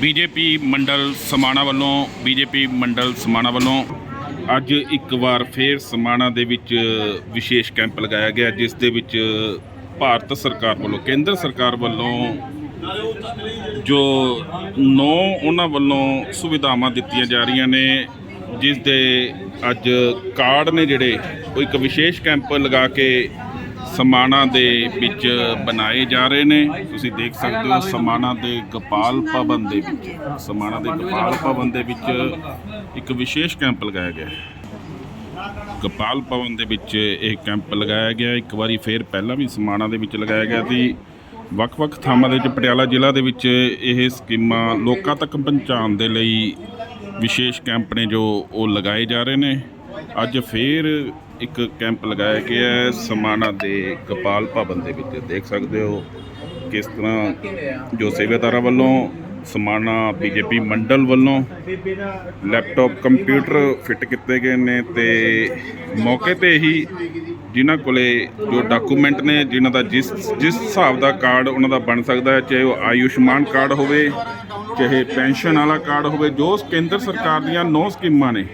BJP ਮੰਡਲ ਸਮਾਣਾ ਵੱਲੋਂ, BJP ਮੰਡਲ ਸਮਾਣਾ ਵੱਲੋਂ ਅੱਜ ਇੱਕ ਵਾਰ ਫੇਰ ਸਮਾਣਾ ਦੇ ਵਿੱਚ ਵਿਸ਼ੇਸ਼ ਕੈਂਪ ਲਗਾਇਆ ਗਿਆ, ਜਿਸ ਦੇ ਵਿੱਚ ਭਾਰਤ ਸਰਕਾਰ ਵੱਲੋਂ, ਕੇਂਦਰ ਸਰਕਾਰ ਵੱਲੋਂ ਜੋ ਨੌ ਉਹਨਾਂ ਵੱਲੋਂ ਸੁਵਿਧਾਵਾਂ ਦਿੱਤੀਆਂ ਜਾ ਰਹੀਆਂ ਨੇ, ਜਿਸ ਦੇ ਅੱਜ ਕਾਰਡ ਨੇ ਜਿਹੜੇ, ਉਹ ਇੱਕ ਵਿਸ਼ੇਸ਼ ਕੈਂਪ ਲਗਾ ਕੇ ਸਮਾਣਾ ਦੇ ਵਿੱਚ ਬਣਾਏ ਜਾ ਰਹੇ ਨੇ। ਤੁਸੀਂ ਦੇਖ ਸਕਦੇ ਹੋ ਸਮਾਣਾ ਦੇ ਗੋਪਾਲ ਭਵਨ ਦੇ ਵਿੱਚ, ਸਮਾਣਾ ਦੇ ਗੋਪਾਲ ਭਵਨ ਦੇ ਵਿੱਚ ਇੱਕ ਵਿਸ਼ੇਸ਼ ਕੈਂਪ ਲਗਾਇਆ ਗਿਆ ਹੈ। ਗੋਪਾਲ ਭਵਨ ਦੇ ਵਿੱਚ ਇਹ ਕੈਂਪ ਲਗਾਇਆ ਗਿਆ ਇੱਕ ਵਾਰੀ ਫੇਰ ਪਹਿਲਾਂ ਵੀ ਸਮਾਣਾ ਦੇ ਵਿੱਚ ਲਗਾਇਆ ਗਿਆ ਸੀ। ਵੱਖ-ਵੱਖ ਥਾਵਾਂ ਦੇ ਵਿੱਚ, ਪਟਿਆਲਾ ਜ਼ਿਲ੍ਹਾ ਦੇ ਵਿੱਚ ਇਹ ਸਕੀਮਾਂ ਲੋਕਾਂ ਤੱਕ ਪਹੁੰਚਾਉਣ ਦੇ ਲਈ ਵਿਸ਼ੇਸ਼ ਕੈਂਪ ਨੇ ਜੋ ਉਹ ਲਗਾਏ ਜਾ ਰਹੇ ਨੇ। ਅੱਜ ਫੇਰ ਇੱਕ ਕੈਂਪ ਲਗਾਇਆ ਗਿਆ ਹੈ। ਸਮਾਣਾ ਦੇ ਗੋਪਾਲ ਭਵਨ ਦੇ ਵਿੱਚ ਦੇਖ ਸਕਦੇ ਹੋ ਕਿਸ ਤਰ੍ਹਾਂ ਜੋ ਸੇਵਾਦਾਰਾਂ ਵੱਲੋਂ ਸਮਾਣਾ ਬੀਜੇਪੀ ਮੰਡਲ ਵੱਲੋਂ ਲੈਪਟਾਪ, ਕੰਪਿਊਟਰ ਫਿੱਟ ਕੀਤੇ ਗਏ ਨੇ ਤੇ ਮੌਕੇ ਤੇ ਹੀ ਜਿਨ੍ਹਾਂ ਕੋਲੇ ਜੋ ਡਾਕੂਮੈਂਟ ਨੇ, ਜਿਨ੍ਹਾਂ ਦਾ ਜਿਸ ਜਿਸ ਹਿਸਾਬ ਦਾ ਕਾਰਡ ਉਹਨਾਂ ਦਾ ਬਣ ਸਕਦਾ ਹੈ, ਚਾਹੇ ਉਹ ਆਯੁਸ਼ਮਾਨ ਕਾਰਡ ਹੋਵੇ, ਚਾਹੇ ਪੈਨਸ਼ਨ ਵਾਲਾ ਕਾਰਡ ਹੋਵੇ, ਜੋ ਕੇਂਦਰ ਸਰਕਾਰ ਦੀਆਂ ਨੌ ਸਕੀਮਾਂ ਨੇ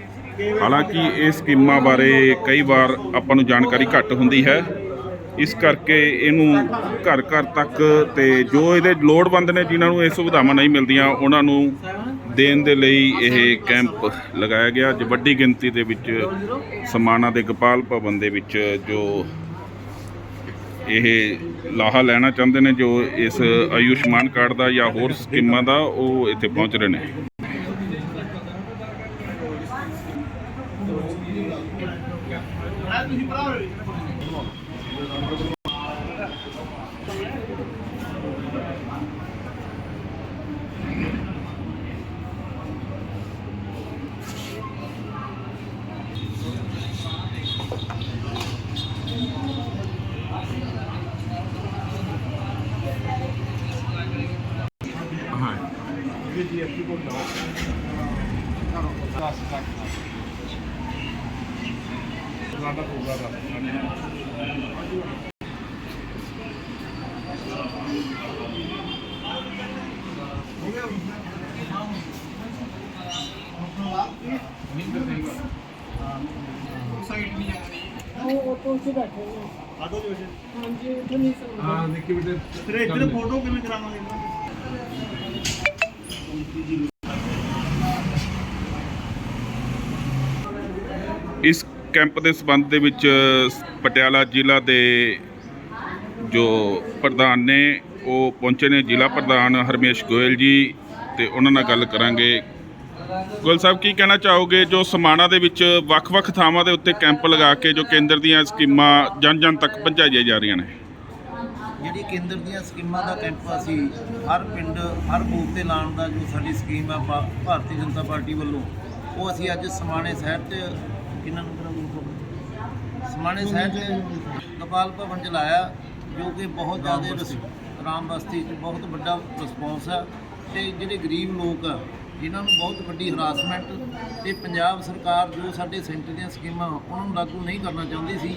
ਹਾਲਾਂਕਿ ਇਹ ਸਕੀਮਾਂ ਬਾਰੇ ਕਈ ਵਾਰ ਆਪਾਂ ਨੂੰ ਜਾਣਕਾਰੀ ਘੱਟ ਹੁੰਦੀ ਹੈ। ਇਸ ਕਰਕੇ ਇਹਨੂੰ ਘਰ ਘਰ ਤੱਕ ਤੇ ਜੋ ਇਹਦੇ ਲੋੜਵੰਦ ਨੇ ਜਿਨ੍ਹਾਂ ਨੂੰ ਇਹ ਸੁਵਿਧਾਵਾਂ ਨਹੀਂ ਮਿਲਦੀਆਂ, ਉਹਨਾਂ ਨੂੰ ਦੇਣ ਦੇ ਲਈ ਇਹ ਕੈਂਪ ਲਗਾਇਆ ਗਿਆ। ਅੱਜ ਵੱਡੀ ਗਿਣਤੀ ਦੇ ਵਿੱਚ ਸਮਾਣਾ ਦੇ ਗੋਪਾਲ ਭਵਨ ਦੇ ਵਿੱਚ ਜੋ ਇਹ ਲਾਹਾ ਲੈਣਾ ਚਾਹੁੰਦੇ ਨੇ, ਜੋ ਇਸ ਆਯੁਸ਼ਮਾਨ ਕਾਰਡ ਦਾ ਜਾਂ ਹੋਰ ਸਕੀਮਾਂ ਦਾ ਉਹ ਇੱਥੇ ਪਹੁੰਚ ਰਹੇ ਨੇ। aqui, aqui, o Não, não, não. Nossa, tá aqui. ਹਾਂ ਉਹ ਆਟੋ 'ਚ ਬੈਠੇ ਨੇ ਆਟੋ ਦੇ ਵਿੱਚ ਹਾਂਜੀ ਉੱਥੇ ਨਹੀਂ ਸਕਦੇ ਹਾਂ ਦੇਖੀ ਬੇਟੇ ਫਿਰ ਇੱਧਰ ਫੋਟੋ ਕਿਵੇਂ ਕਰਾਵਾਂਗੇ? ਇਸ ਕੈਂਪ ਦੇ ਸਬੰਧ ਦੇ ਵਿੱਚ ਪਟਿਆਲਾ ਜ਼ਿਲ੍ਹਾ ਦੇ ਜੋ ਪ੍ਰਧਾਨ ਨੇ, ਉਹ ਪਹੁੰਚੇ ਨੇ। ਜ਼ਿਲ੍ਹਾ ਪ੍ਰਧਾਨ ਹਰਮੇਸ਼ ਗੋਇਲ ਜੀ ਤੇ ਉਹਨਾਂ ਨਾਲ ਗੱਲ ਕਰਾਂਗੇ। ਗੋਇਲ ਸਾਹਿਬ, ਕੀ ਕਹਿਣਾ ਚਾਹੋਗੇ? ਜੋ ਸਮਾਣਾ ਦੇ ਵਿੱਚ ਵੱਖ-ਵੱਖ ਥਾਵਾਂ ਦੇ ਉੱਤੇ ਕੈਂਪ ਲਗਾ ਕੇ, ਜੋ ਕੇਂਦਰ ਦੀਆਂ ਸਕੀਮਾਂ ਜਨ-ਜਨ ਤੱਕ ਪਹੁੰਚਾਈਆਂ ਜਾ ਰਹੀਆਂ ਨੇ? ਜਿਹੜੀ ਕੇਂਦਰ ਦੀਆਂ ਸਕੀਮਾਂ ਦਾ ਕੈਂਪ ਅਸੀਂ ਹਰ ਪਿੰਡ, ਹਰ ਬੂਥ ਤੇ ਲਾਉਣ ਦਾ ਜੋ ਸਾਡੀ ਸਕੀਮ ਆ, ਭਾ- ਭਾਰਤੀ ਜਨਤਾ ਪਾਰਟੀ ਵੱਲੋਂ, ਉਹ ਅਸੀਂ ਅੱਜ ਸਮਾਣੇ ਸ਼ਹਿਰ 'ਚ ਕਿੰਨਾ ਨੂੰ ਸਮਾਣੇ ਸ਼ਹਿਰ 'ਚ ਗੋਪਾਲ ਭਵਨ 'ਚ ਲਾਇਆ ਜੋ ਕਿ ਬਹੁਤ ਜ਼ਿਆਦਾ ਰਾਮ ਬਸਤੀ। 'ਚ ਬਹੁਤ ਵੱਡਾ ਰਿਸਪੌਂਸ ਆ। ਤੇ ਜਿਹੜੇ ਗਰੀਬ ਲੋਕ ਆ ਜਿਨ੍ਹਾਂ ਨੂੰ ਬਹੁਤ ਵੱਡੀ ਹਰਾਸਮੈਂਟ ਤੇ ਪੰਜਾਬ ਸਰਕਾਰ ਜੋ ਸਾਡੇ ਸੈਂਟਰ ਦੀਆਂ ਸਕੀਮਾਂ ਉਹਨਾਂ ਨੂੰ ਲਾਗੂ ਨਹੀਂ ਕਰਨਾ ਚਾਹੁੰਦੀ ਸੀ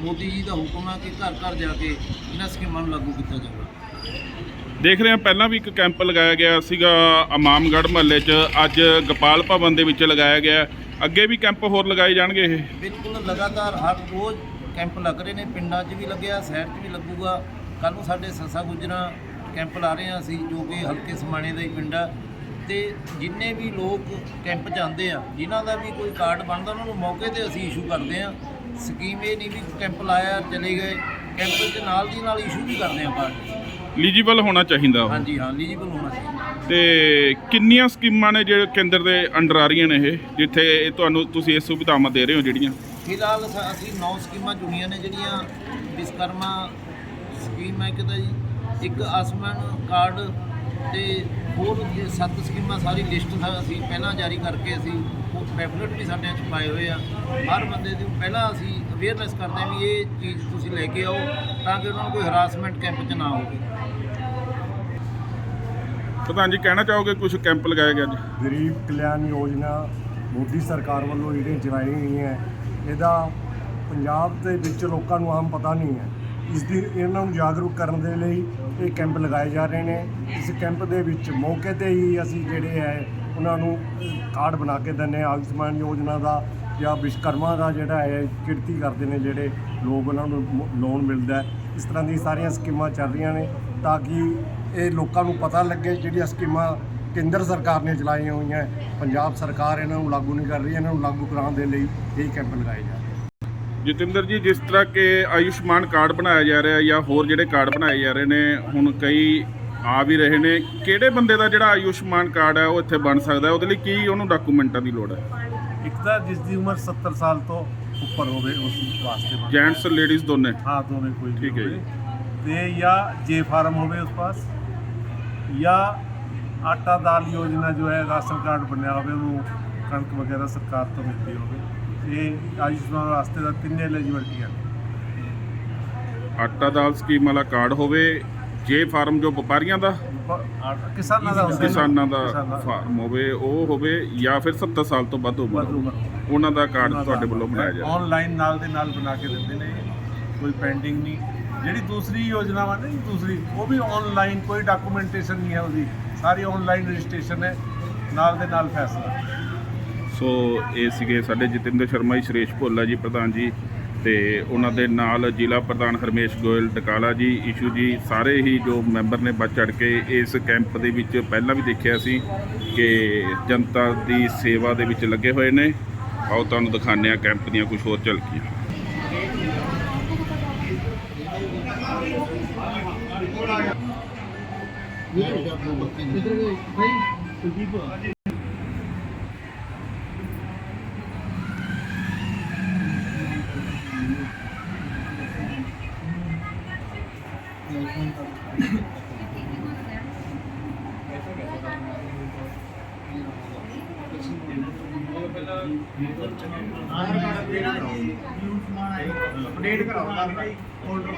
ਮੋਦੀ ਜੀ ਦਾ ਹੁਕਮ ਆ ਕਿ ਘਰ ਘਰ ਜਾ ਕੇ ਇਹਨਾਂ ਸਕੀਮਾਂ ਨੂੰ ਲਾਗੂ ਕੀਤਾ ਜਾਵੇ ਦੇਖ ਰਹੇ ਹਾਂ ਪਹਿਲਾਂ ਵੀ ਇੱਕ ਕੈਂਪ ਲਗਾਇਆ ਗਿਆ ਸੀਗਾ ਇਮਾਮਗੜ੍ਹ ਮਹੱਲੇ 'ਚ। ਅੱਜ ਗੋਪਾਲ ਭਵਨ ਦੇ ਵਿੱਚ ਲਗਾਇਆ ਗਿਆ। ਅੱਗੇ ਵੀ ਕੈਂਪ ਹੋਰ ਲਗਾਏ ਜਾਣਗੇ ਇਹ? ਬਿਲਕੁਲ ਲਗਾਤਾਰ ਹਰ ਰੋਜ਼ ਕੈਂਪ ਲੱਗ ਰਹੇ ਨੇ। ਪਿੰਡਾਂ 'ਚ ਵੀ ਲੱਗਿਆ ਸ਼ਹਿਰ 'ਚ ਵੀ ਲੱਗੂਗਾ। ਕੱਲ ਨੂੰ ਸਾਡੇ ਸੰਸਾ ਗੁਜਰਾ ਕੈਂਪ ਲਾ ਰਹੇ ਹਾਂ ਅਸੀਂ ਜੋ ਕਿ ਹਲਕੇ ਸਮਾਣੇ ਦਾ ਹੀ ਪਿੰਡ ਆ। ਤੇ ਜਿੰਨੇ ਵੀ ਲੋਕ ਕੈਂਪ ਆਉਂਦੇ ਆ ਜਿਨ੍ਹਾਂ ਦਾ ਵੀ ਕੋਈ ਕਾਰਡ ਬਣਦਾ ਉਹਨਾਂ ਨੂੰ ਮੌਕੇ ਤੇ ਅਸੀਂ ਇਸ਼ੂ ਕਰਦੇ ਆ ਸਕੀਮ ਇਹ ਨਹੀਂ ਵੀ ਕੈਂਪ ਲਾਇਆ ਚਲੇ ਗਏ। ਕੈਂਪ 'ਚ ਨਾਲ ਦੀ ਨਾਲ ਇਸ਼ੂ ਵੀ ਕਰਦੇ ਆ ਕਾਰਡ ਐਲੀਜੀਬਲ ਹੋਣਾ ਚਾਹੀਦਾ ਉਹ। ਹਾਂਜੀ ਹਾਂ ਲੀਜੀਬਲ ਹੋਣਾ ਚਾਹੀਦਾ। ਤੇ ਕਿੰਨੀਆਂ ਸਕੀਮਾਂ ਨੇ ਜਿਹੜੇ ਕੇਂਦਰ ਦੇ ਅੰਡਰ ਆ ਰਹੀਆਂ ਨੇ ਇਹ ਜਿੱਥੇ ਇਹ ਤੁਹਾਨੂੰ ਤੁਸੀਂ ਇਹ ਸੁਵਿਧਾਵਾਂ ਦੇ ਰਹੇ ਹੋ ਜਿਹੜੀਆਂ? ਫਿਲਹਾਲ ਅਸੀਂ ਨੌ ਸਕੀਮਾਂ ਚੁਣੀਆਂ ਨੇ ਜਿਹੜੀਆਂ ਵਿਸਕਰਮਾ ਸਕੀਮ ਹੈ ਇੱਕ ਤਾਂ ਜੀ ਇੱਕ ਆਸਮਾਨ ਕਾਰਡ ਤੇ ਹੋਰ ਸੱਤ ਸਕੀਮਾਂ ਸਾਰੀ ਲਿਸਟ ਅਸੀਂ ਪਹਿਲਾਂ ਜਾਰੀ ਕਰਕੇ ਅਸੀਂ ਵੀ ਸਾਡੇ ਚ ਪਾਏ ਹੋਏ ਆ। ਹਰ ਬੰਦੇ ਦੀ ਪਹਿਲਾਂ ਅਸੀਂ ਅਵੇਅਰਨੈਸ ਕਰਦੇ ਹਾਂ ਵੀ ਇਹ ਚੀਜ਼ ਤੁਸੀਂ ਲੈ ਕੇ ਆਓ ਤਾਂ ਕਿ ਉਹਨਾਂ ਨੂੰ ਕੋਈ ਹਰਾਸਮੈਂਟ ਕੈਂਪ 'ਚ ਨਾ ਹੋਵੇ। ਪ੍ਰਧਾਨ ਜੀ ਕਹਿਣਾ ਚਾਹੋਗੇ ਕੁਝ ਕੈਂਪ ਲਗਾਇਆ ਗਿਆ ਅੱਜ? ਗਰੀਬ ਕਲਿਆਣ ਯੋਜਨਾ ਮੋਦੀ ਸਰਕਾਰ ਵੱਲੋਂ ਜਿਹੜੀਆਂ ਚਲਾਈ ਗਈਆਂ ਇਹਦਾ ਪੰਜਾਬ ਦੇ ਵਿੱਚ ਲੋਕਾਂ ਨੂੰ ਆਮ ਪਤਾ ਨਹੀਂ ਹੈ। ਇਸ ਦੀ ਇਹਨਾਂ ਨੂੰ ਜਾਗਰੂਕ ਕਰਨ ਦੇ ਲਈ ਇਹ ਕੈਂਪ ਲਗਾਏ ਜਾ ਰਹੇ ਨੇ। ਇਸ ਕੈਂਪ ਦੇ ਵਿੱਚ ਮੌਕੇ ਤੇ ਹੀ ਅਸੀਂ ਜਿਹੜੇ ਹੈ ਉਹਨਾਂ ਨੂੰ ਕਾਰਡ ਬਣਾ ਕੇ ਦਿੰਦੇ ਆਯੁਸ਼ਮਾਨ ਯੋਜਨਾ ਦਾ ਜਾਂ ਵਿਸ਼ਕਰਮਾ ਦਾ ਜਿਹੜਾ ਹੈ, ਕਿਰਤੀ ਕਰਦੇ ਨੇ ਜਿਹੜੇ ਲੋਕ ਉਹਨਾਂ ਨੂੰ ਲੋਨ ਮਿਲਦਾ ਇਸ ਤਰ੍ਹਾਂ ਦੀ ਸਾਰੀਆਂ ਸਕੀਮਾਂ ਚੱਲ ਰਹੀਆਂ ਨੇ ਤਾਂ ਕਿ ਇਹ ਲੋਕਾਂ ਨੂੰ ਪਤਾ ਲੱਗੇ ਜਿਹੜੀਆਂ ਸਕੀਮਾਂ ਕੇਂਦਰ ਸਰਕਾਰ ਨੇ ਚਲਾਈਆਂ ਹੋਈਆਂ ਪੰਜਾਬ ਸਰਕਾਰ ਇਹਨਾਂ ਨੂੰ ਲਾਗੂ ਨਹੀਂ ਕਰ ਰਹੀ, ਇਹਨਾਂ ਨੂੰ ਲਾਗੂ ਕਰਾਉਣ ਦੇ ਲਈ ਇਹ ਕੈਂਪ ਲਗਾਏ ਜਾ ਰਹੇ ਜਤਿੰਦਰ ਜੀ, ਜਿਸ ਤਰ੍ਹਾਂ ਕਿ ਆਯੁਸ਼ਮਾਨ ਕਾਰਡ ਬਣਾਇਆ ਜਾ ਰਿਹਾ ਜਾਂ ਹੋਰ ਜਿਹੜੇ ਕਾਰਡ ਬਣਾਏ ਜਾ ਰਹੇ ਨੇ, ਹੁਣ ਕਈ ਆ ਵੀ ਰਹੇ ਨੇ। ਕਿਹੜੇ ਬੰਦੇ ਦਾ ਜਿਹੜਾ ਆਯੁਸ਼ਮਾਨ ਕਾਰਡ ਹੈ ਉਹ ਇੱਥੇ ਬਣ ਸਕਦਾ ਹੈ? ਉਹਦੇ ਲਈ ਕੀ ਉਹਨੂੰ ਡਾਕੂਮੈਂਟਾਂ ਦੀ ਲੋੜ ਹੈ? ਇੱਕ ਤਾਂ ਜਿਸ ਦੀ ਉਮਰ 70 ਸਾਲ ਤੋਂ ਉੱਪਰ ਹੋਵੇ ਉਸ ਵਾਸਤੇ ਬਣਦਾ। ਜੈਂਟਸ ਲੇਡੀਜ਼ ਦੋਨੇ? ਹਾਂ ਦੋਵੇਂ ਕੋਈ ਵੀ ਠੀਕ ਹੈ ਜੀ। ਹੋਵੇ। ਤੇ ਜਾਂ ਜੇ ਫਾਰਮ ਹੋਵੇ ਉਸ ਪਾਸ ਜਾਂ ਆਟਾ ਦਾਲ ਯੋਜਨਾ ਜੋ ਹੈ ਰਾਸ਼ਨ ਕਾਰਡ ਬਣਿਆ ਹੋਵੇ ਉਹਨੂੰ ਕਣਕ ਵਗੈਰਾ ਸਰਕਾਰ ਤੋਂ ਮਿਲਦੀ ਹੋਵੇ। ਇਹ ਆਯੁਸ਼ਮਾਨ ਵਾਸਤੇ ਦਾ ਤਿੰਨੇ ਐਲੀਜੀਬਿਲਟੀਆਂ ਆਟਾ ਦਾਲ ਸਕੀਮ ਵਾਲਾ ਕਾਰਡ ਹੋਵੇ ਜੇ ਫਾਰਮ ਜੋ ਵਪਾਰੀਆਂ ਦਾ ਬ- ਕਿਸਾਨਾਂ ਦਾ ਹੋਵੇ ਕਿਸਾਨਾਂ ਦਾ ਫਾਰਮ ਹੋਵੇ ਉਹ ਹੋਵੇ ਜਾਂ ਫਿਰ 70 ਸਾਲ ਤੋਂ ਵੱਧ ਉਮਰ ਉਮਰ। ਉਹਨਾਂ ਦਾ ਕਾਰਡ ਤੁਹਾਡੇ ਵੱਲੋਂ ਬਣਾਇਆ ਜਾ ਰਿਹਾ ਆਨਲਾਈਨ ਨਾਲ ਦੇ ਨਾਲ ਬਣਾ ਕੇ ਦਿੰਦੇ ਨੇ ਕੋਈ ਪੈਂਡਿੰਗ ਨਹੀਂ। ਜਿਹੜੀ ਦੂਸਰੀ ਯੋਜਨਾਵਾਂ ਨੇ ਦੂਸਰੀ ਉਹ ਵੀ ਆਨਲਾਈਨ ਕੋਈ ਡਾਕੂਮੈਂਟੇਸ਼ਨ ਨਹੀਂ ਹੈ ਉਹਦੀ। ਸਾਰੀ ਆਨਲਾਈਨ ਰਜਿਸਟ੍ਰੇਸ਼ਨ ਹੈ ਨਾਲ ਦੇ ਨਾਲ ਫੈਸਲਾ। ਸੋ ਇਹ ਸੀਗੇ ਸਾਡੇ ਜਤਿੰਦਰ ਸ਼ਰਮਾ ਜੀ ਸੁਰੇਸ਼ ਭੋਲਾ ਜੀ ਪ੍ਰਧਾਨ ਜੀ ਤੇ ਉਹਨਾਂ ਦੇ ਨਾਲ ਜ਼ਿਲ੍ਹਾ ਪ੍ਰਧਾਨ ਹਰਮੇਸ਼ ਗੋਇਲ ਟਕਾਲਾ ਜੀ ਇਸ਼ੂ ਜੀ ਸਾਰੇ ਹੀ ਜੋ ਮੈਂਬਰ ਨੇ ਵੱਧ ਚੜ ਕੇ ਇਸ ਕੈਂਪ ਦੇ ਵਿੱਚ ਪਹਿਲਾਂ ਵੀ ਦੇਖਿਆ ਸੀ ਕਿ ਜਨਤਾ ਦੀ ਸੇਵਾ ਦੇ ਵਿੱਚ ਲੱਗੇ ਹੋਏ ਨੇ। ਆਓ ਤੁਹਾਨੂੰ ਦਿਖਾਉਂਦੇ ਹਾਂ ਕੈਂਪ ਦੀਆਂ ਕੁਝ ਹੋਰ ਝਲਕੀਆਂ। ਅਪਡੇਟ ਕਰਾਓ ਫੋਲਡਰ